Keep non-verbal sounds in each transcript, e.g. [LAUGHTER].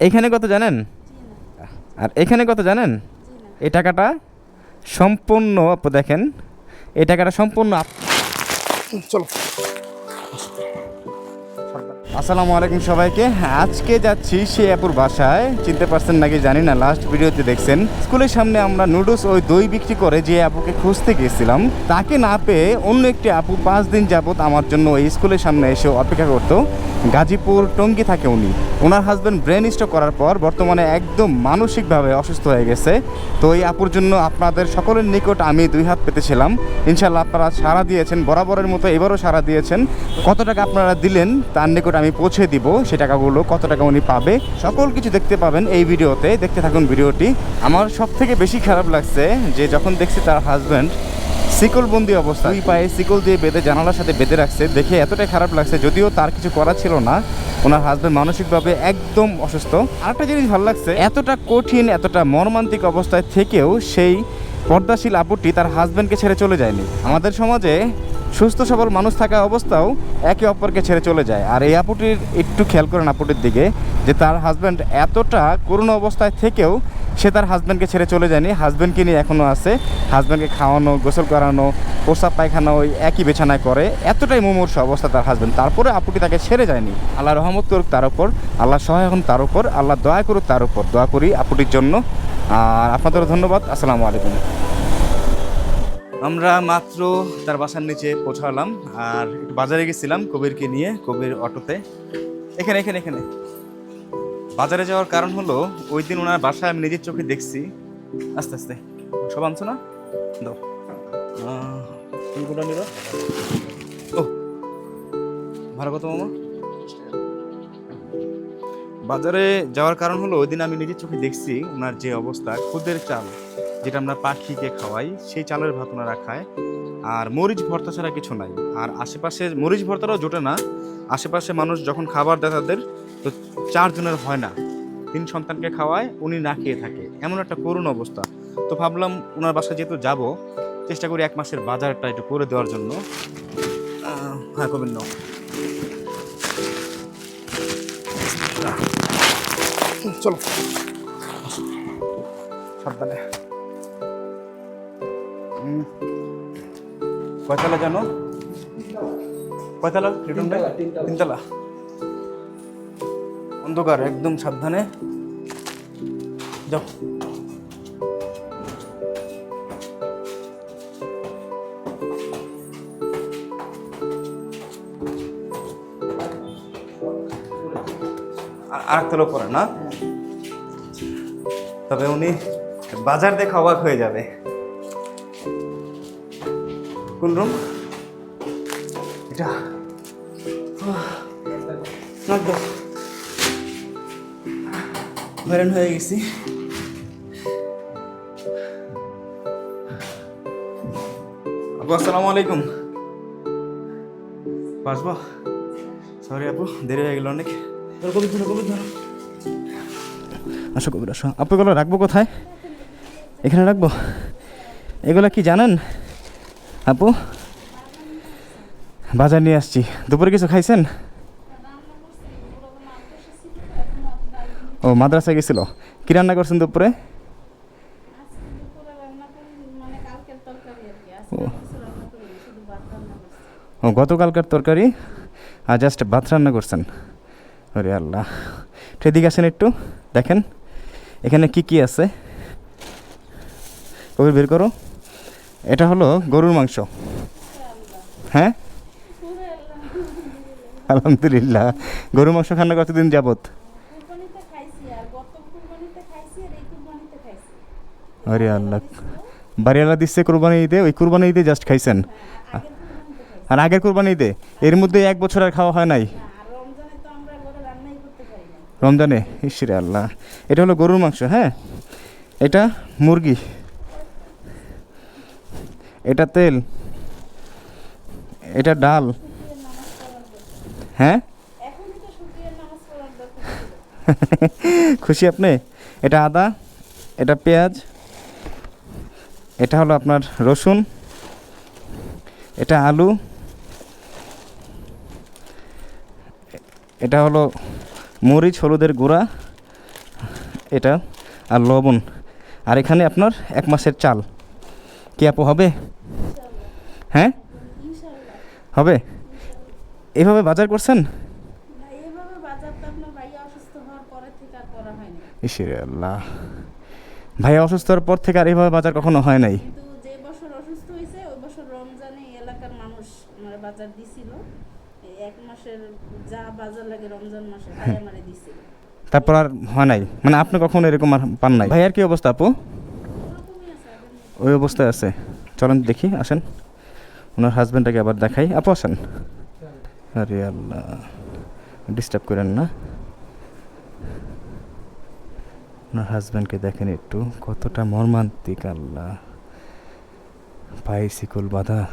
এখানে কত জানেন? আর এখানে কত জানেন? এই টাকাটা সম্পূর্ণ দেখেন, এই টাকাটা সম্পূর্ণ চলো। আসসালামু আলাইকুম সবাইকে। আজকে যাচ্ছি সে আপুর বাসায়। চিনতে পারছেন নাকি জানি না লাস্ট ভিডিওতে দেখছেন। স্কুলের সামনে আমরা নুডলস ওই দই বিক্রি করে যে আপুকে খুঁজতে গেছিলাম তাকে না পেয়ে অন্য একটি আপু পাঁচ দিন যাবত আমার জন্য ওই স্কুলের সামনে এসে অপেক্ষা করতো। গাজীপুর টঙ্গি থাকে উনি। ওনার হাজব্যান্ড ব্রেন স্ট্রোক করার পর বর্তমানে একদম মানসিকভাবে অসুস্থ হয়ে গেছে। তো এই আপুর জন্য আপনাদের সকলের নিকট আমি দুই হাত পেতেছিলাম। ইনশাল্লাহ আপনারা সাড়া দিয়েছেন, বরাবরের মতো এবারও সাড়া দিয়েছেন। কত টাকা আপনারা দিলেন, তার নিকট আমি পৌঁছে দিব, সে টাকাগুলো কত টাকা উনি পাবে, সকল কিছু দেখতে পাবেন এই ভিডিওতে। দেখতে থাকুন ভিডিওটি। আমার সব থেকে বেশি খারাপ লাগছে যে যখন দেখছি তার হাজব্যান্ড শিকলবন্দি অবস্থা দুই পায়ে সিকল দিয়ে বেঁধে জানালার সাথে বেঁধে রাখছে, দেখে এতটাই খারাপ লাগছে, যদিও তার কিছু করা ছিল না। ওনার হাজব্যান্ড মানসিকভাবে একদম অসুস্থ। আরেকটা জিনিস ভালো লাগছে, এতটা কঠিন, এতটা মর্মান্তিক অবস্থায় থেকেও সেই পর্দাশীল আপুটি তার হাজব্যান্ডকে ছেড়ে চলে যায়নি। আমাদের সমাজে সুস্থ সবল মানুষ থাকা অবস্থাও একে অপরকে ছেড়ে চলে যায়। আর এই আপুটির একটু খেয়াল করেন আপুটির দিকে, যে তার হাজব্যান্ড এতটা করুণ অবস্থায় থেকেও সে তার হাজব্যান্ডকে ছেড়ে চলে যায়নি। হাজব্যান্ডকে নিয়ে এখনও আছে। হাজব্যান্ডকে খাওয়ানো, গোসল করানো প্রসাব পায়খানা ওই একই বিছানায় করে। এতটাই মুমূর্ষ অবস্থা তার হাজব্যান্ড তারপরে আপুটি তাকে ছেড়ে যায়নি। আল্লাহ রহমত করুক তার উপর, আল্লাহ সহায় হন তার উপর, আল্লাহ দয়া করুক তার উপর। দোয়া করি আপুটির জন্য। আর আপনাদেরও ধন্যবাদ। আসসালামু আলাইকুম। আমরা মাত্র তার বাসার নিচে পৌঁছালাম আর একটু বাজারে গেছিলাম কবিরকে নিয়ে কবির অটোতে। এখানে এখানে এখানে। বাজারে যাওয়ার কারণ হলো ওই দিন ওনার বাসায় আমি নিজের চোখে দেখছি। আস্তে আস্তে। সব আনছো না? দাও। ও। ভাড়া কত মামা। বাজারে যাওয়ার কারণ হলো ওই দিন আমি নিজের চোখে দেখছি ওনার যে অবস্থা খুদের চাল। যেটা আমরা পাখিকে খাওয়াই, সেই চালের ভাত ওনারা খায়। আর মরিচ ভর্তা ছাড়া কিছু নাই। আর আশেপাশে মরিচ ভর্তাটাও জোটে না। আশেপাশে মানুষ যখন খাবার দেয় তাদের, তো চারজনের হয় না। তিন সন্তানকে খাওয়ায়, উনি না খেয়ে থাকে। এমন একটা করুণ অবস্থা। তো ভাবলাম ওনার বাসায় যেহেতু যাব, চেষ্টা করি এক মাসের বাজারটা একটু করে দেওয়ার জন্য। হ্যাঁ নাও। চলো। সাবধানে। কয়তলা জানো? কয়তলা? ভাই? তিনতলা। অন্ধকার একদম সাবধানে। যাও। আর একতলা করে না? তবে উনি বাজার দেখে অবাক হয়ে যাবে। কোন রুম? এটা। হয়রান হয়ে গেছি। আপু আসসালামু আলাইকুম। বাসবো সরি আপু দেরি হয়ে গেল অনেক। ধরো কবি ধরো কবি ধরো। আসো কবির আসো। আপু এগুলো রাখব কোথায়? এখানে রাখব? এগুলো কি জানেন? আপু? বাজার নিয়ে আসছি। দুপুরে কিছু খাইছেন? ও, মাদ্রাসায় গেছিল। কি রান্না করছেন দুপুরে? ও। গতকালকার তরকারি আর জাস্ট ভাত রান্না করছেন। ওরে আল্লাহ। সেদিকে আসেন একটু, দেখেন। এখানে কি কি আছে? ওই বের করো। এটা হলো গরুর মাংস। হ্যাঁ? আলহামদুলিল্লাহ। গরুর মাংস খান্না কতদিন খাইছি আর আল্লাহ। বাড়িওয়ালা দিচ্ছে কোরবানি ঈদে, ওই কোরবানি ঈদে জাস্ট খাইছেন। আর আগের কোরবানি ঈদে? এর মধ্যে এক বছর আর খাওয়া হয় নাই? রমজানে? ইসরে আল্লাহ। এটা হলো গরুর মাংস হ্যাঁ? এটা মুরগি। এটা তেল? এটা ডাল? হ্যাঁ? [LAUGHS] খুশি আপনি? এটা আদা? এটা পেঁয়াজ? এটা হলো আপনার রসুন? এটা আলু? এটা হলো মরিচ, হলুদের গুঁড়া, এটা আর লবণ। আর এখানে আপনার এক মাসের চাল। কি আপু হবে? হ্যাঁ? হবে? এভাবে বাজার করছেন? ইসিরে আল্লাহ। ভাইয়া অসুস্থ হওয়ার পর থেকে আর এভাবে বাজার কখনো হয় নাই? যে বছর অসুস্থ হয়েছে ওই বছর রমজানে এলাকার মানুষ আমার বাজার দিছিল। এক মাসের যা বাজার লাগে রমজান মাসে তাই আমারে দিছিল। তারপর আর হয় নাই? মানে আপনি কখনো এরকম আর পান নাই? ভাইয়ার কি অবস্থা আপু। ওই অবস্থায় আছে। চলেন দেখি আসেন। ওনার হাজব্যান্ডটাকে আবার দেখাই। আপু, আসেন। আরে আল্লাহ ডিস্টার্ব করেন না। ওনার হাজব্যান্ডকে দেখেন একটু। কতটা মর্মান্তিক আল্লাহ। শিকল বাঁধা।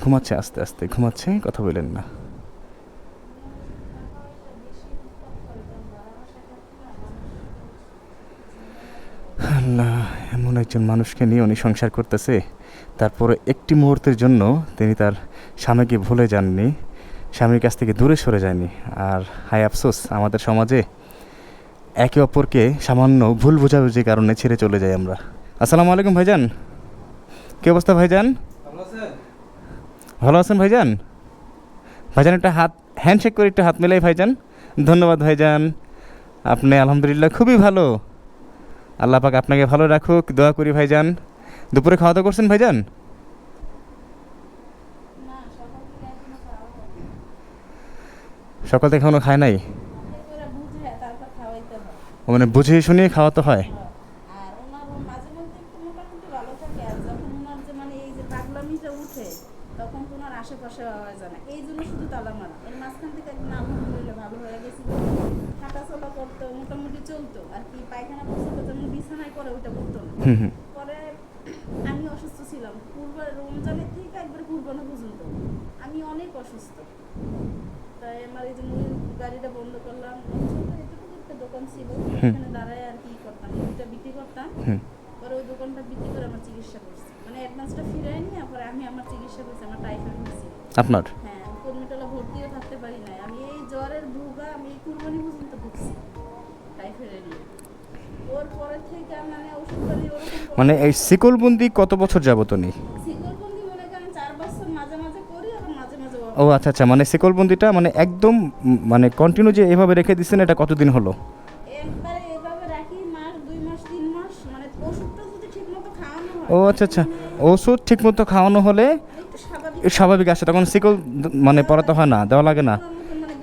ঘুমাচ্ছে, আস্তে আস্তে। ঘুমাচ্ছে, কথা বলেন না। আল্লাহ, এমন একজন মানুষকে নিয়ে উনি সংসার করতেছে। তারপরে একটি মুহূর্তের জন্য তিনি তার স্বামীকে ভুলে যাননি, স্বামীর কাছ থেকে দূরে সরে যায়নি। আর হাই আফসোস, আমাদের সমাজে একে অপরকে সামান্য ভুল বোঝাবুঝির কারণে ছেড়ে চলে যাই আমরা। আসসালামু আলাইকুম ভাইজান। কী অবস্থা ভাইজান? ভালো আছেন? ভাইজান? ভাইজান, একটা হাত হ্যান্ডশেক করে একটু হাত মেলাই ভাইজান। ধন্যবাদ ভাইজান। আপনি আলহামদুলিল্লাহ খুবই ভালো। আল্লাহ পাক আপনাকে ভালো রাখুক, দোয়া করি ভাইজান। দুপুরে খাওয়া দাওয়া করছেন ভাইজান? না সকাল থেকে এখনও খায় নাই? মানে বুঝিয়ে শুনিয়ে খাওয়াতে হয়। আর ওনার মাঝে মধ্যে একটু মোটামুটি ভালো থাকে আর যখন ওনার মানে এই যে পাগলামিটা উঠে তখন তো ওনার আশেপাশে আওয়াজ জানা এই জন্য শুধু তালা মারা মাঝখান থেকে একদিন আলহামদুলিল্লাহ ভালো হয়ে গেছিল হাঁটা চলা করতো মোটামুটি চলতো। আর কি পায়খানা বিছানায় করে ওইটা করতো হুম হুম পরে আমি অসুস্থ ছিলাম পূর্ব রমজানের থেকে একবার কুরবানো পর্যন্ত আমি অনেক অসুস্থ। তাই আমার এই যে গাড়িটা বন্ধ করলাম। ছোট এতটুকু একটা দোকান ছিল। এখানে দাঁড়ায় আর কি করতাম। মুড়িটা বিক্রি করতাম। পরে ওই দোকানটা বিক্রি করে আমার চিকিৎসা করছি। মানে অ্যাডভান্সটা ফিরাই নিয়ে পরে আমি আমার চিকিৎসা করছি। আমার টাইফয়েড হয়েছিল। আপনার? হ্যাঁ কর্মীটলা ভর্তিও থাকতে পারি নাই। আমি এই জ্বরের ভুগা আমি এই কুরবানি পর্যন্ত ভুগছি টাইফয়েডের নিয়ে। ওর পরে থেকে মানে ওষুধ মানে এই শিকলবন্দি কত বছর যাবত উনি শিকড়বন্দি মনে করেন চার বছর মাঝে মাঝে করি আবার মাঝে মাঝে ও- আচ্ছা আচ্ছা মানে শিকলবন্দিটা মানে একদম মানে কন্টিনিউ যে এভাবে রেখে দিচ্ছেন এটা কতদিন হলো? মানে ও আচ্ছা আচ্ছা ওষুধ ঠিকমতো খাওয়ানো হলে স্বাভাবিক আসে তখন শিকল মানে পড়াতে হয় না দেওয়া লাগে না। মানে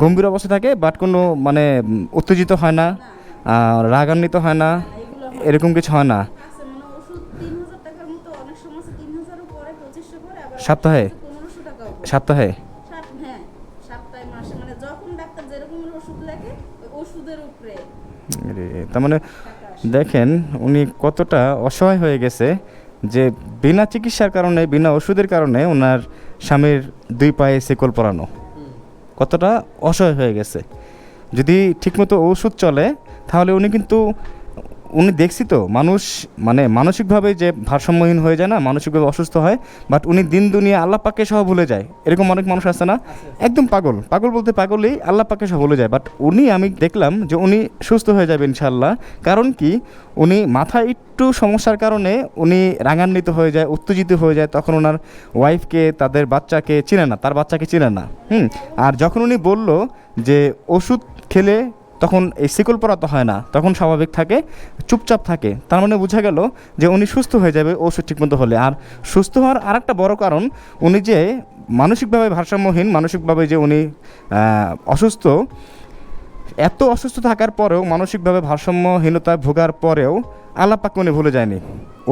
গম্ভীর অবস্থা থাকে বাট কোনো মানে উত্তেজিত হয় না রাগান্বিত হয় না এরকম কিছু হয় না। মানে সপ্তাহে? সপ্তাহে? হ্যাঁ মানে তার মানে দেখেন উনি কতটা অসহায় হয়ে গেছে যে বিনা চিকিৎসার কারণে বিনা ওষুধের কারণে ওনার স্বামীর দুই পায়ে শিকল পরানো। কতটা অসহায় হয়ে গেছে। যদি ঠিকমতো ওষুধ চলে তাহলে উনি কিন্তু উনি দেখছি তো মানুষ মানে মানসিকভাবে যে ভারসাম্যহীন হয়ে যায় না মানসিকভাবে অসুস্থ হয় বাট উনি দিন দুনিয়া আল্লাহ পাকে সহ ভুলে যায়। এরকম অনেক মানুষ আছে না? একদম পাগল। পাগল বলতে পাগলই আল্লাহ পাকে সহ ভুলে যায় বাট উনি আমি দেখলাম যে উনি সুস্থ হয়ে যাবে ইনশাল্লাহ কারণ কি? উনি মাথায় একটু সমস্যার কারণে উনি রাঙান্বিত হয়ে যায় উত্তেজিত হয়ে যায় তখন ওনার ওয়াইফকে তাদের বাচ্চাকে চিনে না তার বাচ্চাকে চিনে না। হুম? আর যখন উনি বলল যে ওষুধ খেলে তখন এই শিকল পরাতে হয় না, তখন স্বাভাবিক থাকে, চুপচাপ থাকে। তার মানে বোঝা গেল যে উনি সুস্থ হয়ে যাবে, ওষুধ ঠিকমতো হলে। আর সুস্থ হওয়ার আরেকটা বড় কারণ, উনি যে মানসিকভাবে ভারসাম্যহীন, মানসিকভাবে যে উনি অসুস্থ, এত অসুস্থ থাকার পরেও, মানসিকভাবে ভারসাম্যহীনতায় ভোগার পরেও আল্লাহ পাক উনি ভুলে যায়নি।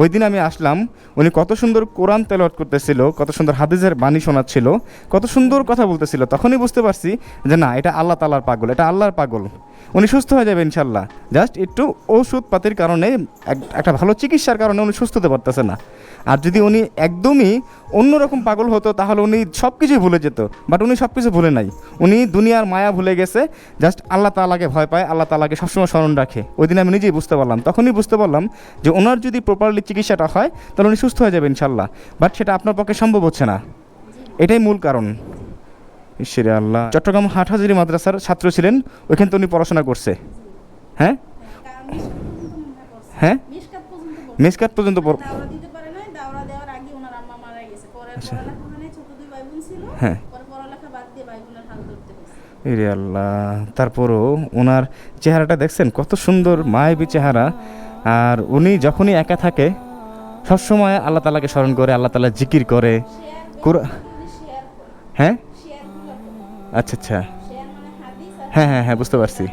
ওই দিন আমি আসলাম, উনি কত সুন্দর কোরআন তেলাওয়াত করতেছিল, কত সুন্দর হাদিসের বাণী শোনাচ্ছিল, কত সুন্দর কথা বলতেছিল। তখনই বুঝতে পারছি যে না, এটা আল্লাহ তালার পাগল, এটা আল্লাহর পাগল। উনি সুস্থ হয়ে যাবে ইনশাল্লাহ। জাস্ট একটু ওষুধ পাতির কারণে এক- একটা ভালো চিকিৎসার কারণে উনি সুস্থ হতে পারতেছে না। আর যদি উনি একদমই অন্যরকম পাগল হতো, তাহলে উনি সব কিছুই ভুলে যেত। বাট উনি সব কিছু ভুলে নাই। উনি দুনিয়ার মায়া ভুলে গেছে। জাস্ট আল্লাহ তালাকে ভয় পায়, আল্লাহ তালাকে সবসময় স্মরণ রাখে। ওই দিন আমি নিজেই বুঝতে পারলাম। তখনই বুঝতে পারলাম যে ওনার যদি প্রপারলি চিকিৎসাটা হয়, তাহলে উনি সুস্থ হয়ে যাবে ইনশাল্লাহ। বাট সেটা আপনার পক্ষে সম্ভব হচ্ছে না। এটাই মূল কারণ। ঈশ্বরে আল্লাহ। চট্টগ্রাম হাটহাজারি মাদ্রাসার ছাত্র ছিলেন, ওইখান তো উনি পড়াশোনা করছে। হ্যাঁ? হয়? মিশকাত পর্যন্ত হয় এরে আল্লাহ, তারপরও ওনার চেহারাটা দেখছেন? কত সুন্দর মায়াবী চেহারা। আর উনি যখনই একা থাকে, সবসময় আল্লাহ তালাকে স্মরণ করে, আল্লাহ তালা জিকির করে। হ্যাঁ? আচ্ছা আচ্ছা। হ্যাঁ হ্যাঁ হ্যাঁ বুঝতে পারছি।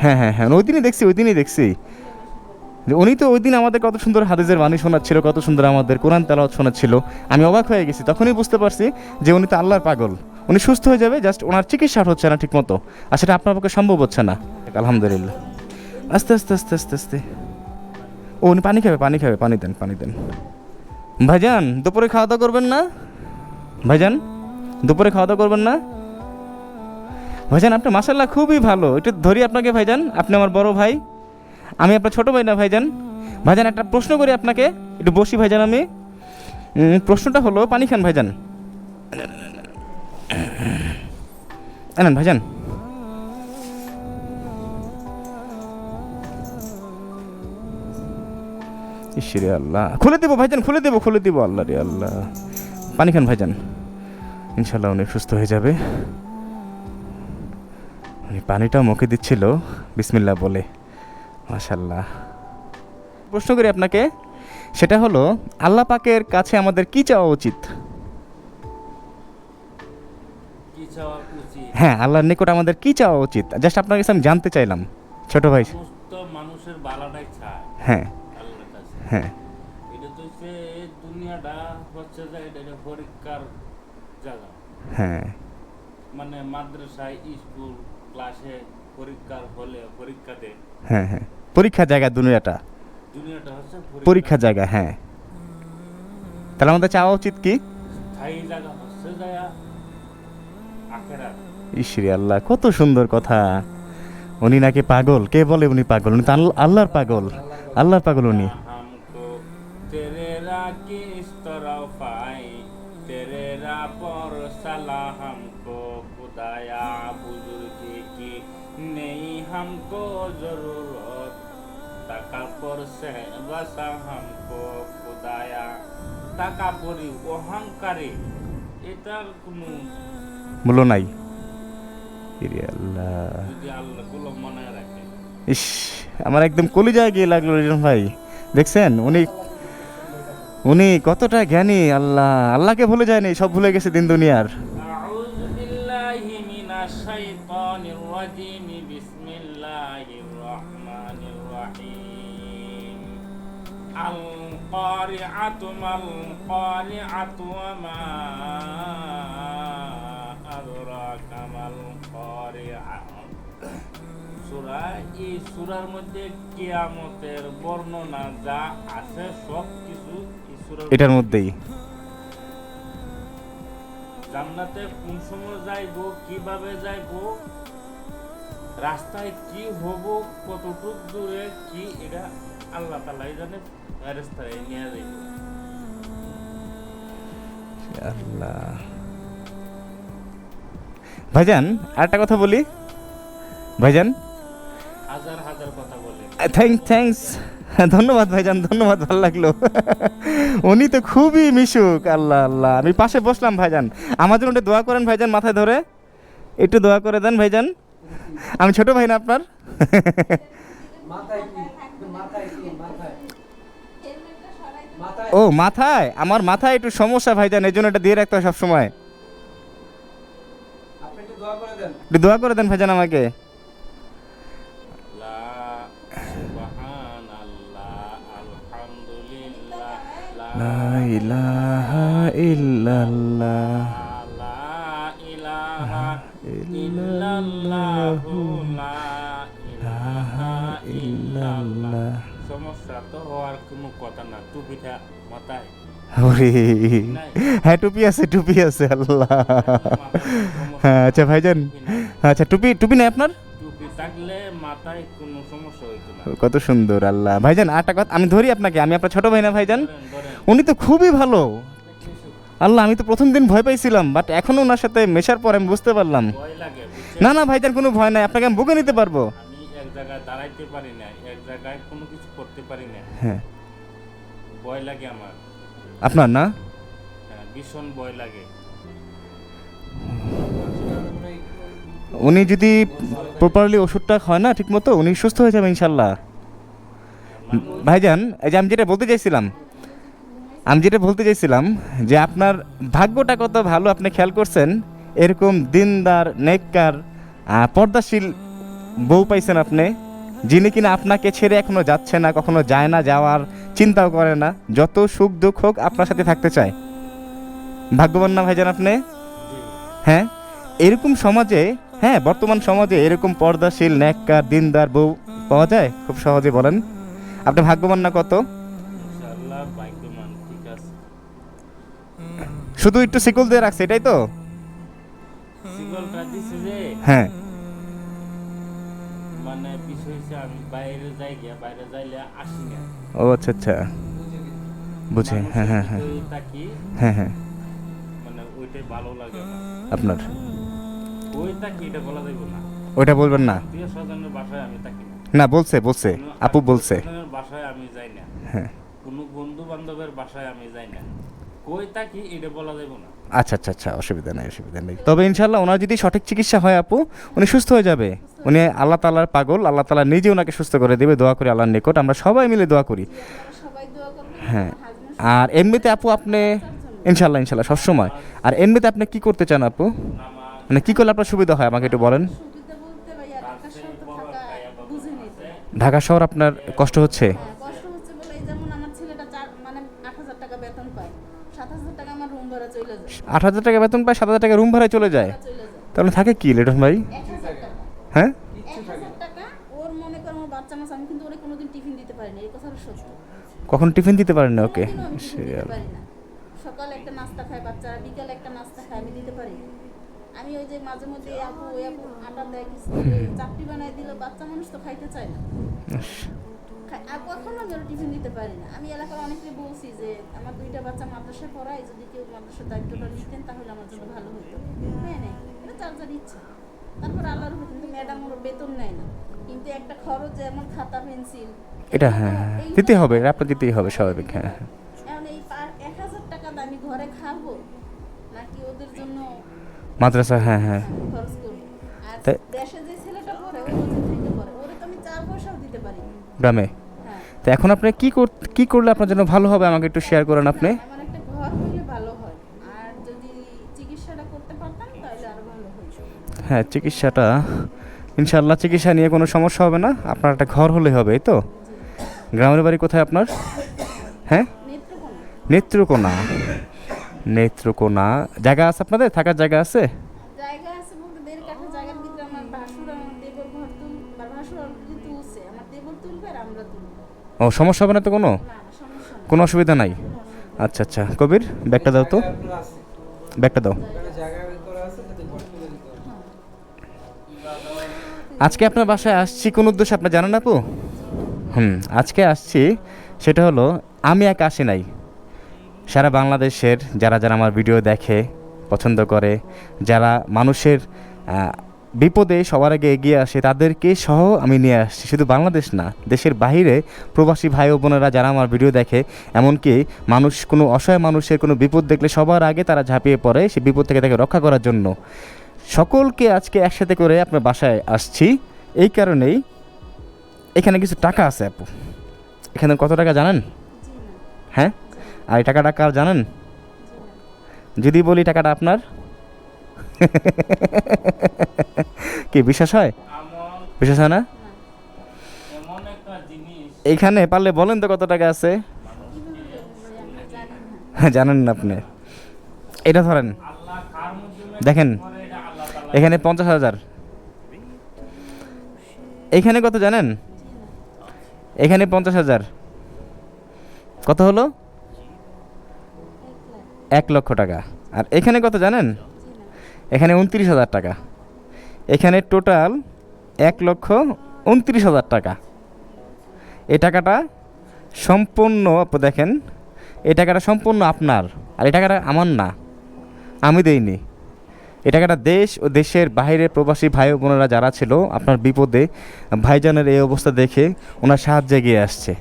হ্যাঁ হ্যাঁ হ্যাঁ ওই দিনই দেখছি, ওই দিনই দেখছি। যে উনি তো ওই দিন আমাদের কত সুন্দর হাদিসের বাণী শোনাচ্ছিল, কত সুন্দর আমাদের কোরআন তেলাওয়াত শোনাচ্ছিল। আমি অবাক হয়ে গেছি, তখনই বুঝতে পারছি যে উনি তো আল্লাহর পাগল। উনি সুস্থ হয়ে যাবে, জাস্ট ওনার চিকিৎসা হচ্ছে না ঠিক মতো আর সেটা আপনার পক্ষে সম্ভব হচ্ছে না। আলহামদুলিল্লাহ। আস্তে আস্তে আস্তে আস্তে আস্তে। ও, উনি পানি খাবে পানি খাবে, পানি দেন পানি দেন। ভাইজান, দুপুরে খাওয়া দাওয়া করবেন না? ভাইজান? দুপুরে খাওয়া দাওয়া করবেন না? ভাইজান, আপনি মাসাল্লাহ খুবই ভালো। একটু ধরি আপনাকে, ভাইজান। আপনি আমার বড় ভাই। আমি আপনার ছোটো ভাই না, ভাইজান। ভাইজান, একটা প্রশ্ন করি আপনাকে। একটু বসি, ভাইজান, আমি। প্রশ্নটা হলো, পানি খান, ভাইজান। আনেন, ভাইজান। ইসরে আল্লাহ। খুলে দেবো, ভাইজান, খুলে দেবো খুলে দেবো। আল্লাহ রে আল্লাহ। পানি খান, ভাইজান। ইনশাল্লাহ উনি সুস্থ হয়ে যাবে। উনি পানিটা মুখে দিচ্ছিল বিসমিল্লাহ বলে। মাশাল্লাহ। প্রশ্ন করি আপনাকে সেটা হলো আল্লাহ পাকের কাছে আমাদের কি চাওয়া উচিত? কি চাওয়া উচিত? হ্যাঁ আল্লাহর নিকট আমাদের কি চাওয়া উচিত? জাস্ট আপনার কাছে আমি জানতে চাইলাম ছোট ভাই। মানুষের বালাটাই চায় হ্যাঁ। হ্যাঁ। হ্যাঁ। মানে মাদ্রাসায় স্কুল ক্লাসে হলে হ্যাঁ হ্যাঁ। পরীক্ষা জায়গা দুনিয়াটা। দুনিয়াটা হচ্ছে পরীক্ষা। জায়গা হ্যাঁ। তাহলে আমাদের চাওয়া উচিত কি? ঈশ্বরী আল্লাহ কত সুন্দর কথা। উনি নাকি পাগল। কে বলে উনি পাগল? উনি আল্লাহর পাগল। আল্লাহর পাগল উনি। नहीं हमको जरूरत तकापुर से बसा हमको खुदाया তাকাপুরি অহংকারে এটার কোনো মূল্য নাই। ইস আমার একদম কলিজায় গিয়ে লাগল ভাই। দেখছেন? উনি উনি কতটা জ্ঞানী আল্লাহ। আল্লাহকে ভুলে যায়নি সব ভুলে গেছে দিন দুনিয়ার। القارعة ما القارعة وما أدراك ما القارعة সূরা এই সূরার মধ্যে কিয়ামতের বর্ণনা যা আছে সব কিছু এই সূরার এটার মধ্যেই জান্নাতে কোন সময় যাইব কিভাবে যাইব রাস্তায় কি হব কতটুক দূরে কি এটা আল্লাহ তালাই জানে রাস্তায় নিয়ে যাইব। আল্লাহ। ভাইজান আরেকটা কথা বলি। ভাইজান। হাজার হাজার কথা বলে। থ্যাংক থ্যাংকস ধন্যবাদ ভাইজান ধন্যবাদ ভালো লাগল। উনি তো খুবই মিশুক আল্লাহ আল্লাহ। আমি পাশে বসলাম ভাইজান। আমার জন্য একটু দোয়া করেন ভাইজান মাথায় ধরে। একটু দোয়া করে দেন ভাইজান। আমি ছোট ভাই না আপনার? মাথায় ও মাথায়? আমার মাথায় একটু সমস্যা ভাইজান এই জন্য এটা দিয়ে রাখতে হয় সবসময়। আপনি একটু দোয়া করে দেন। একটু দোয়া করে দেন ভাইজান আমাকে। লা সুবহানাল্লাহ লা ইল্লাল্লাহ। লা ইলাহা ইল্লাল্লাহু। তো হওয়ার কোনো কথা না টুপিটা মাথায় হ্যাঁ টুপি আছে টুপি আছে আল্লাহ হ্যাঁ আচ্ছা ভাইজান আচ্ছা টুপি টুপি নেই আপনার কত সুন্দর আল্লাহ ভাইজান আরেকটা কথা আমি ধরি আপনাকে আমি আপনার ছোট ভাই না ভাইজান উনি তো খুবই ভালো। আল্লাহ আমি তো প্রথম দিন ভয় পাইছিলাম বাট এখন ওনার সাথে মেশার পরে আমি বুঝতে পারলাম? না না ভাইজান কোনো ভয় নাই আপনাকে আমি বুকে নিতে পারব। আমি জায়গায় দাঁড়াইতে পারি না এক জায়গায় কোনো করতে পারি না। হ্যাঁ। ভয় লাগে আমার। আপনার না? হ্যাঁ, ভীষণ ভয় লাগে। উনি যদি প্রপারলি ওষুধটা হয় না ঠিক মতো উনি সুস্থ হয়ে যাবে ইনশাল্লাহ। ভাইজান এই যে আমি যেটা বলতে চাইছিলাম আমি যেটা বলতে চাইছিলাম যে আপনার ভাগ্যটা কত ভালো আপনি খেয়াল করছেন? এরকম দিনদার নেককার পর্দাশীল বউ পাইছেন আপনি। যিনি কিনা আপনাকে ছেড়ে এখনও যাচ্ছে না কখনো যায় না যাওয়ার চিন্তাও করে না। যত সুখ দুঃখ হোক আপনার সাথে থাকতে চায়। ভাগ্যবান না ভাইজান আপনি? হ্যাঁ? এরকম সমাজে হ্যাঁ বর্তমান সমাজে এরকম পর্দাশীল ন্যাক্কার দিনদার বউ পাওয়া যায়? খুব সহজে বলেন। আপনি ভাগ্যবান না কত? শুধু একটু সিকল দিয়ে রাখছে এটাই তো? হ্যাঁ। বাইরে যাই গিয়া বাইরে যাইলে আসি না। ও আচ্ছা আচ্ছা। বুঝে হ্যাঁ হ্যাঁ হ্যাঁ। হ্যাঁ হ্যাঁ। মানে ওইটাই ভালো লাগে না আপনার? ওই থাকি এটা বলা যাবে না। ওইটা বলবেন না? আত্মীয় স্বজনের বাসায় আমি থাকি না। না বলছে বলছে। আপু বলছে। বাসায় আমি যাই না। হ্যাঁ। কোনো বন্ধু বান্ধবের বাসায় আমি যাই না। কই থাকি এটা বলা যাবে না। আচ্ছা আচ্ছা আচ্ছা অসুবিধা নেই অসুবিধা নেই। তবে ইনশাল্লাহ ওনার যদি সঠিক চিকিৎসা হয় আপু উনি সুস্থ হয়ে যাবে। উনি আল্লাহ তালার পাগল আল্লাহ তালা নিজে ওনাকে সুস্থ করে দেবে দোয়া করি আল্লাহর নিকট। আমরা সবাই মিলে দোয়া করি। আপনারা সবাই দোয়া করবেন হ্যাঁ আর এমনিতে আপু আপনি ইনশাল্লাহ ইনশাল্লাহ সবসময়। আর এমনিতে আপনি কি করতে চান আপু? মানে কি করলে আপনার সুবিধা হয় আমাকে একটু বলেন। ঢাকা শহর আপনার হ্যাঁ, কষ্ট হচ্ছে? আট হাজার টাকা বেতন পায় সাত হাজার টাকা রুম ভাড়ায় চলে যায়। তাহলে থাকে কি লিটন ভাই? হ্যাঁ? এক হাজার টাকা ওর মনে করো আমার বাচ্চা মাছ আমি কিন্তু ওরে কোনোদিন টিফিন দিতে পারিনি এই কথাটা সত্য। কখন টিফিন দিতে পারেন না? ওকে। সকালে একটা নাস্তা খায় বাচ্চারা বিকালে একটা নাস্তা খায় আমি দিতে পারি আমি ওই যে মাঝে মধ্যে আপু ওই আপু আটা দেয় কিছু করে চাপটি বানায় দিল বাচ্চা মানুষ তো খাইতে চায় না। আর কখনো ওর টিফিন দিতে পারি না। আমি এলাকার অনেককে বলছি যে আমার দুইটা বাচ্চা মাদ্রাসায় পড়ায় যদি কেউ মাদ্রাসার দায়িত্বটা নিতেন তাহলে আমার জন্য ভালো হতো। হ্যাঁ নেই এটা যার যার ইচ্ছা। তারপর আল্লাহর উপর কিন্তু ম্যাডাম ওর বেতন নেয় না। কিন্তু একটা খরচ যেমন খাতা পেন্সিল এটা হ্যাঁ হ্যাঁ দিতেই হবে এটা আপনার দিতেই হবে স্বাভাবিক হ্যাঁ হ্যাঁ। এখন এই এক হাজার টাকা আমি ঘরে খাব নাকি ওদের জন্য মাদ্রাসা হ্যাঁ হ্যাঁ। খরচ করব? আর দেশে যে ছেলেটা পড়ে ও থেকে পড়ে। ওরে তো আমি চার পয়সাও দিতে পারি গ্রামে? হ্যাঁ এখন আপনি কি কর কি করলে আপনার জন্য ভালো হবে? আমাকে একটু শেয়ার করেন আপনি। হয়। চিকিৎসাটা ইনশাল্লাহ চিকিৎসা নিয়ে কোনো সমস্যা হবে না। আপনার একটা ঘর হলে হবে এই তো? গ্রামের বাড়ি কোথায় আপনার? হ্যাঁ? নেত্রকোনা। নেত্রকোনা। জায়গা আছে আপনাদের? থাকার জায়গা আছে? ও সমস্যা হবে না তো কোনো? কোনো অসুবিধা নাই? আচ্ছা আচ্ছা। কবির ব্যাগটা দাও তো। ব্যাগটা দাও। আজকে আপনার বাসায় আসছি কোন উদ্দেশ্যে আপনার জানেন আপু? হুম আজকে আসছি সেটা হলো আমি একা আসি নাই। সারা বাংলাদেশের যারা যারা আমার ভিডিও দেখে পছন্দ করে যারা মানুষের বিপদে সবার আগে এগিয়ে আসে তাদেরকে সহ আমি নিয়ে আসছি। শুধু বাংলাদেশ না দেশের বাইরে প্রবাসী ভাই ও বোনেরা যারা আমার ভিডিও দেখে এমনকি মানুষ কোনো অসহায় মানুষের কোনো বিপদ দেখলে সবার আগে তারা ঝাঁপিয়ে পড়ে সেই বিপদ থেকে তাকে রক্ষা করার জন্য। সকলকে আজকে একসাথে করে আপনার বাসায় আসছি। এই কারণেই এখানে কিছু টাকা আছে আপু। এখানে কত টাকা জানেন? হ্যাঁ? আর এই টাকাটা কার জানেন? যদি বলি টাকাটা আপনার? কি, বিশ্বাস হয়? বিশ্বাস হয় না? এইখানে পারলে বলেন তো কত টাকা আছে? জানেন না আপনি। এটা ধরেন। দেখেন, এখানে পঞ্চাশ হাজার। এখানে কত জানেন? এখানে পঞ্চাশ হাজার। কত হলো? এক লক্ষ টাকা। আর এখানে কত জানেন? এখানে উনত্রিশ হাজার টাকা। এখানে টোটাল এক লক্ষ উনত্রিশ হাজার টাকা। এই টাকাটা সম্পূর্ণ, আপু দেখেন এই টাকাটা সম্পূর্ণ আপনার, আর এই টাকাটা আমার না। আমি দেইনি। এই টাকাটা দেশ ও দেশের বাইরে প্রবাসী ভাই বোনেরা যারা ছিল, আপনার বিপদে ভাইজানের এই অবস্থা দেখে ওনার সাহায্যে এগিয়ে আসছে।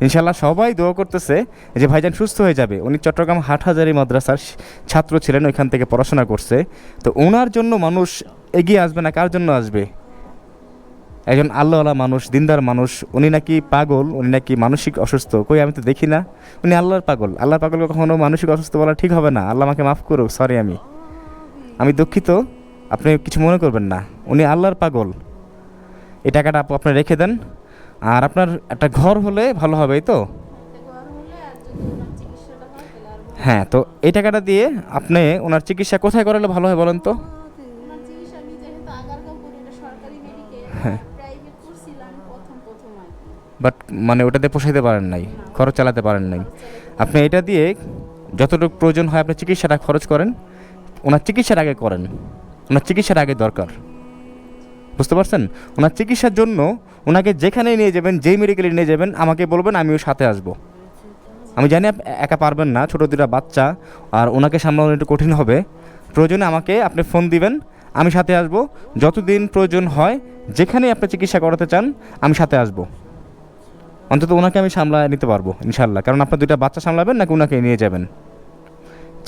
ইনশাল্লাহ সবাই দোয়া করতেছে যে ভাইজান সুস্থ হয়ে যাবে। উনি চট্টগ্রাম হাটহাজারি মাদ্রাসার ছাত্র ছিলেন, ওইখান থেকে পড়াশোনা করছে। তো ওনার জন্য মানুষ এগিয়ে আসবে না, কার জন্য আসবে? একজন আল্লাহওয়ালা মানুষ, দিনদার মানুষ, উনি নাকি পাগল, উনি নাকি মানসিক অসুস্থ, কই আমি তো দেখি না। উনি আল্লাহর পাগল, আল্লাহর পাগলকে কখনো মানসিক অসুস্থ বলা ঠিক হবে না। আল্লাহ আমাকে মাফ করুক সরি আমি। আমি দুঃখিত, আপনি কিছু মনে করবেন না। উনি আল্লাহর পাগল। এই টাকাটা আপু, আপনি রেখে দেন। আর আপনার একটা ঘর হলে ভালো হবে তো? হয়, তো এই টাকাটা দিয়ে আপনি ওনার চিকিৎসা কোথায় করালে ভালো হয় বলেন তো? হ্যাঁ। বাট মানে ওটাতে পোষাইতে পারেন নাই, খরচ চালাতে পারেন নাই। আপনি এটা দিয়ে যতটুকু প্রয়োজন হয় আপনি চিকিৎসাটা খরচ করেন, ওনার চিকিৎসার আগে করেন, ওনার চিকিৎসার আগে দরকার। বুঝতে পারছেন? ওনার চিকিৎসার জন্য ওনাকে যেখানেই নিয়ে যাবেন, যেই মেডিকেলে নিয়ে যাবেন, আমাকে বলবেন, আমিও সাথে আসব। আমি জানি একা পারবেন না, ছোটো দুটা বাচ্চা, আর ওনাকে সামলানো একটু কঠিন হবে। প্রয়োজনে আমাকে আপনি ফোন দিবেন, আমি সাথে আসব। যতদিন প্রয়োজন হয়, যেখানেই আপনি চিকিৎসা করাতে চান, আমি সাথে আসব। অন্তত ওনাকে আমি সামলায় নিতে পারব ইনশাল্লাহ কারণ আপনার দুইটা বাচ্চা সামলাবেন, নাকি ওনাকে নিয়ে যাবেন?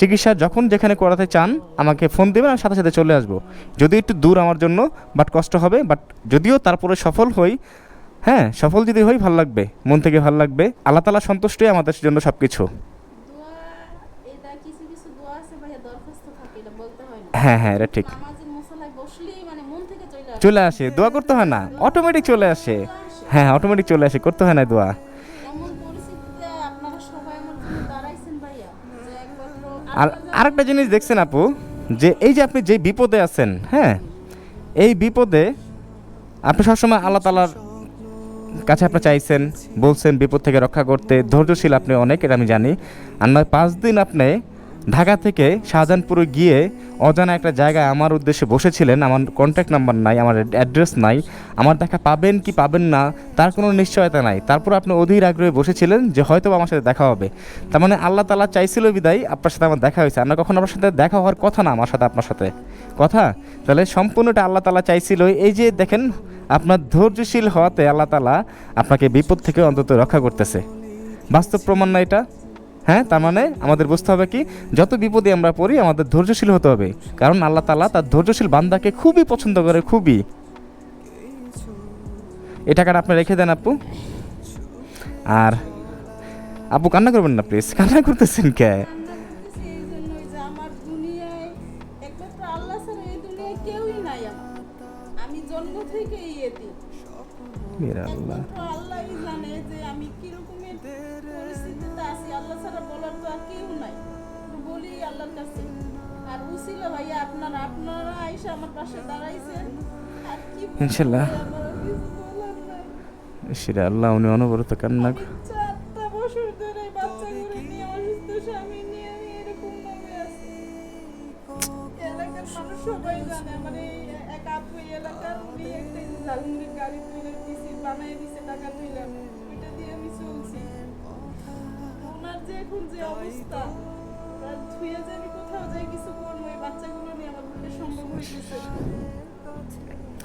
চিকিৎসা যখন যেখানে করাতে চান আমাকে ফোন দেবেন আমি সাথে সাথে চলে আসব। যদি একটু দূর আমার জন্য বাট কষ্ট হবে বাট যদিও তারপরে সফল হই হ্যাঁ সফল যদি হই ভালো লাগবে মন থেকে ভালো লাগবে। আল্লাহ তালা সন্তুষ্টই আমাদের জন্য সব কিছু হয় হ্যাঁ এটা ঠিক। মানে থেকে চলে আসে। চলে আসে দোয়া করতে হয় না অটোমেটিক চলে আসে। হ্যাঁ অটোমেটিক চলে আসে করতে হয় না দোয়া। আর আরেকটা জিনিস দেখছেন আপু, যে এই যে আপনি যে বিপদে আছেন হ্যাঁ এই বিপদে আপনি সবসময় আল্লাহ তালার কাছে আপনি চাইছেন, বলছেন বিপদ থেকে রক্ষা করতে। ধৈর্যশীল আপনি অনেক, এটা আমি জানি। আর নয়, পাঁচ দিন আপনি ঢাকা থেকে শাহজাহানপুরে গিয়ে অজানা একটা জায়গায় আমার উদ্দেশ্যে বসেছিলেন, আমার কন্ট্যাক্ট নাম্বার নাই, আমার অ্যাড্রেস নাই। আমার দেখা পাবেন কি পাবেন না, তার কোনো নিশ্চয়তা নাই। তারপর আপনি অধীর আগ্রহে বসেছিলেন যে হয়তো আমার সাথে দেখা হবে। তার মানে আল্লাহ তালা চাইছিল বিদায়, আপনার সাথে আমার দেখা হয়েছে। আমরা কখন আপনার সাথে দেখা হওয়ার কথা না, আমার সাথে, আপনার সাথে। কথা? তাহলে সম্পূর্ণটা আল্লাহ তালা চাইছিল। এই যে দেখেন, আপনার ধৈর্যশীল হওয়াতে আল্লাহ তালা আপনাকে বিপদ থেকে অন্তত রক্ষা করতেছে। বাস্তব প্রমাণ না এটা? হ্যাঁ তার মানে আমাদের বুঝতে হবে কি যত বিপদে আমরা পড়ি আমাদের ধৈর্যশীল হতে হবে। কারণ আল্লাহ তালা তার ধৈর্যশীল বান্দাকে খুবই পছন্দ করে খুবই। এই টাকাটা আপনি রেখে দেন আপু। আর আপু কান্না করবেন না প্লিজ কান্না করতেছেন কে? যে উসিলা ভাইয়া আপনারা আপনারা আইসা আমার পাশে দাঁড়াইছেন আর কি নাই। সেটা আল্লাহ উনি অনবরত কান্না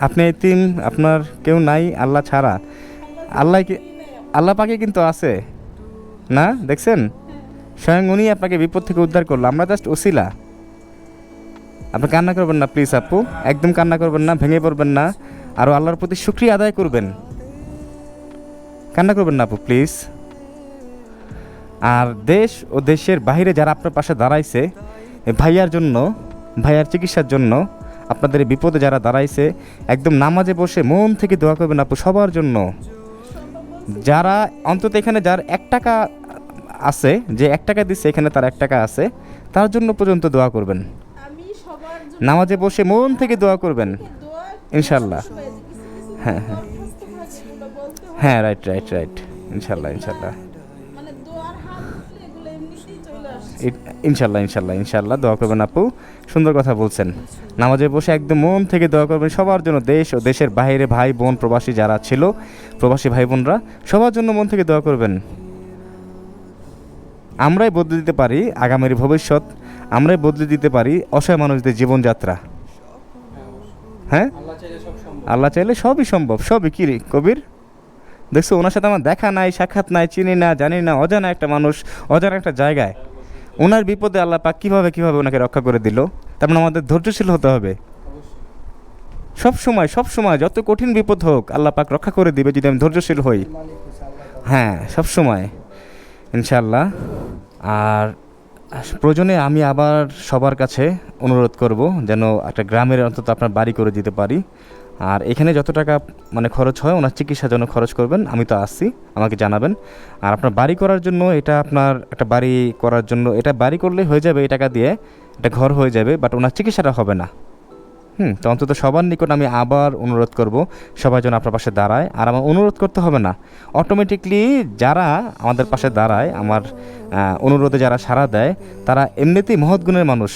আপনি এতিম, আপনার কেউ নাই, আল্লাহ ছাড়া। আল্লাহ কি আল্লাহ পাকে কিন্তু আছে। না? দেখছেন? স্বয়ং উনি আপনাকে বিপদ থেকে উদ্ধার করল। আমরা জাস্ট ওসিলা। আপনি কান্না করবেন না প্লিজ আপু। একদম কান্না করবেন না, ভেঙে পড়বেন না। আরও আল্লাহর প্রতি শুক্রিয়া আদায় করবেন। কান্না করবেন না আপু প্লিজ আর দেশ ও দেশের বাইরে যারা আপনার পাশে দাঁড়াইছে ভাইয়ার জন্য, ভাইয়ার চিকিৎসার জন্য আপনাদের এই বিপদে যারা দাঁড়াইছে একদম নামাজে বসে মন থেকে দোয়া করবেন আপু সবার জন্য। যারা অন্তত এখানে যার এক টাকা আছে যে এক টাকা দিচ্ছে এখানে তার এক টাকা আছে তার জন্য পর্যন্ত দোয়া করবেন। নামাজে বসে মন থেকে দোয়া করবেন ইনশাল্লাহ। হ্যাঁ, হ্যাঁ। হয়। রাইট রাইট রাইট ইনশাল্লাহ ইনশাল্লাহ ইনশাল্লাহ ইনশাল্লাহ ইনশাল্লাহ দোয়া করবেন আপু। সুন্দর কথা বলছেন। নামাজে বসে একদম মন থেকে দোয়া করবেন, সবার জন্য দেশ ও দেশের বাইরে ভাই বোন প্রবাসী যারা ছিল, প্রবাসী ভাই বোনরা, সবার জন্য মন থেকে দোয়া করবেন। আমরাই বদলে দিতে পারি আগামীর ভবিষ্যৎ, আমরাই বদলে দিতে পারি অসহায় মানুষদের জীবনযাত্রা। হ্যাঁ? আল্লাহ চাইলে আল্লাহ চাইলে সবই সম্ভব, সবই কি রে কবির? দেখছ, ওনার সাথে আমার দেখা নাই, সাক্ষাৎ নাই, চিনি না, জানি না, অজানা একটা মানুষ, অজানা একটা জায়গায়। ওনার বিপদে আল্লাহ পাক কীভাবে কীভাবে ওনাকে রক্ষা করে দিল? তার মানে আমাদের ধৈর্যশীল হতে হবে। সব সময় সব সময় যত কঠিন বিপদ হোক আল্লাহ পাক রক্ষা করে দিবে যদি আমি ধৈর্যশীল হই। হ্যাঁ সব সময়। ইনশাল্লাহ আর প্রয়োজনে আমি আবার সবার কাছে অনুরোধ করব যেন একটা গ্রামের অন্তত আপনার বাড়ি করে দিতে পারি। আর এখানে যত টাকা মানে খরচ হয়, ওনার চিকিৎসার জন্য খরচ করবেন, আমি তো আসছি, আমাকে জানাবেন। আর আপনার বাড়ি করার জন্য, এটা আপনার একটা বাড়ি করার জন্য, এটা বাড়ি করলে হয়ে যাবে এই টাকা দিয়ে, এটা ঘর হয়ে যাবে বাট ওনার চিকিৎসাটা হবে না। হুম, তো অন্তত সবার নিকট আমি আবার অনুরোধ করব, সবাই যেন আপনার পাশে দাঁড়ায়। আর আমার অনুরোধ করতে হবে না অটোমেটিকলি যারা আমাদের পাশে দাঁড়ায়, আমার অনুরোধে যারা সাড়া দেয়, তারা এমনিতেই মহৎ গুণের মানুষ।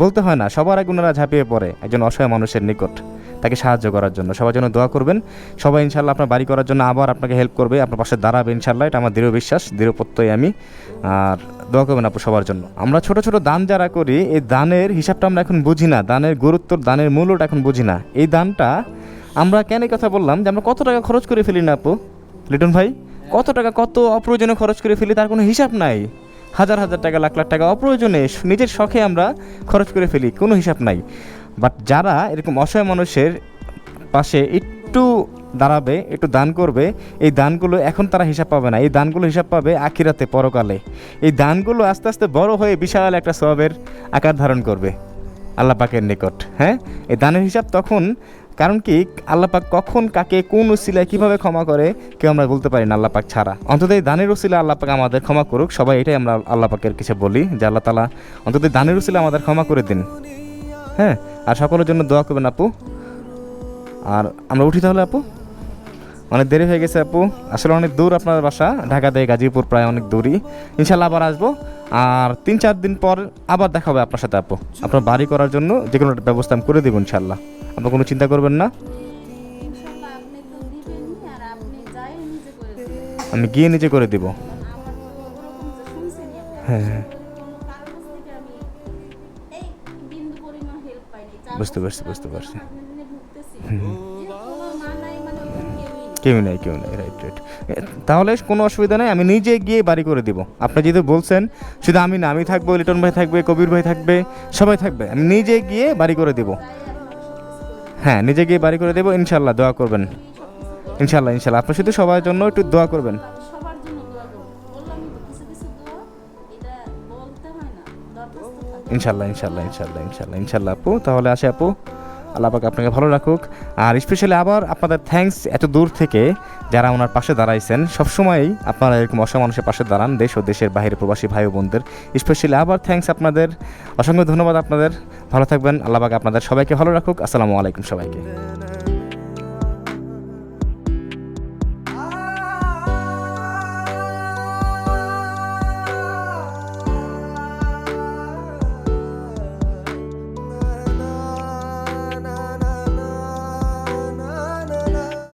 বলতে হয় না, সবার আগে ওনারা ঝাঁপিয়ে পড়ে, একজন অসহায় মানুষের নিকট। তাকে সাহায্য করার জন্য। সবার জন্য দোয়া করবেন। সবাই ইনশাল্লাহ আপনার বাড়ি করার জন্য আবার আপনাকে হেল্প করবে। আপনার পাশে দাঁড়াবে ইনশাল্লাহ এটা আমার দৃঢ় বিশ্বাস, দৃঢ় প্রত্যয় আমি। আর দোয়া করবেন আপু সবার জন্য। আমরা ছোট ছোট দান যারা করি, এই দানের হিসাবটা আমরা এখন বুঝি না। দানের গুরুত্ব দানের মূল্যটা এখন বুঝি না। এই দানটা আমরা কেন কথা বললাম যে আমরা কত টাকা খরচ করে ফেলি না আপু? লিটন ভাই, কত টাকা, কত অপ্রয়োজনে খরচ করে ফেলি তার কোনো হিসাব নাই। হাজার হাজার টাকা, লাখ লাখ টাকা অপ্রয়োজনে নিজের শখে আমরা খরচ করে ফেলি, কোনো হিসাব নাই। বাট যারা এরকম অসহায় মানুষের পাশে একটু দাঁড়াবে, একটু দান করবে, এই দানগুলো এখন তারা হিসাব পাবে না। এই দানগুলো হিসাব পাবে আখিরাতে, পরকালে। এই দানগুলো আস্তে আস্তে বড় হয়ে বিশাল একটা সবের আকার ধারণ করবে আল্লাহ পাকের নিকট হ্যাঁ? এই দানের হিসাব তখন, কারণ কি, আল্লাহ পাক কখন কাকে কোন উসিলায় কীভাবে ক্ষমা করে, কেউ আমরা বলতে পারি না আল্লাহ পাক ছাড়া। অন্তত এই দানের উসিলা আল্লাহ পাক আমাদের ক্ষমা করুক, সবাই এটাই আমরা আল্লাহ পাকের কিছু বলি, যে আল্লাহ তালা অন্তত দানের উসিলা আমাদের ক্ষমা করে দিন হ্যাঁ? আর সকলের জন্য দোয়া করবেন আপু। আর আমরা উঠি তাহলে আপু? অনেক দেরি হয়ে গেছে আপু। আসলে অনেক দূর আপনার বাসা ঢাকা থেকে গাজীপুর প্রায় অনেক দূরই। ইনশাল্লাহ আবার আসব। আর তিন চার দিন পর আবার দেখা হবে আপনার সাথে আপু। আপনার বাড়ি করার জন্য যে কোনো ব্যবস্থা আমি করে দেবো ইনশাল্লাহ আপনি কোনো চিন্তা করবেন না। আমি গিয়ে নিজে করে দিব। আমার তো ওরকম যে শুনছেনই আপনি হ্যাঁ, বুঝতে পারছি, বুঝতে পারছি। কেউ নেই কেউ নেই রাইট রাইট তাহলে কোনো অসুবিধা নেই আমি নিজে গিয়ে বাড়ি করে দিব। আপনি যেহেতু বলছেন শুধু আমি না আমি থাকব লিটন ভাই থাকবে কবির ভাই থাকবে সবাই থাকবে আমি নিজে গিয়ে বাড়ি করে দিব। হ্যাঁ নিজে গিয়ে বাড়ি করে দেবো ইনশাল্লাহ দোয়া করবেন। ইনশাল্লাহ ইনশাল্লাহ। আপনি শুধু সবার জন্য একটু দোয়া করবেন। ইনশাল্লাহ ইনশাল্লাহ ইনশাল্লাহ ইনশাল্লাহ ইনশাল্লাহ আপু। তাহলে আসে আপু, আল্লাহ পাক আপনাকে ভালো রাখুক। আর স্পেশালি আবার আপনাদের থ্যাঙ্কস এত দূর থেকে যারা ওনার পাশে দাঁড়াইছেন, সবসময়ই আপনারা এরকম অসহায় মানুষের পাশে দাঁড়ান, দেশ ও দেশের বাইরে প্রবাসী ভাই বোনদের। স্পেশালি আবার থ্যাঙ্কস আপনাদের, অসংখ্য ধন্যবাদ আপনাদের। ভালো থাকবেন, আল্লাহ পাক আপনাদের সবাইকে ভালো রাখুক। আসসালামু আলাইকুম সবাইকে।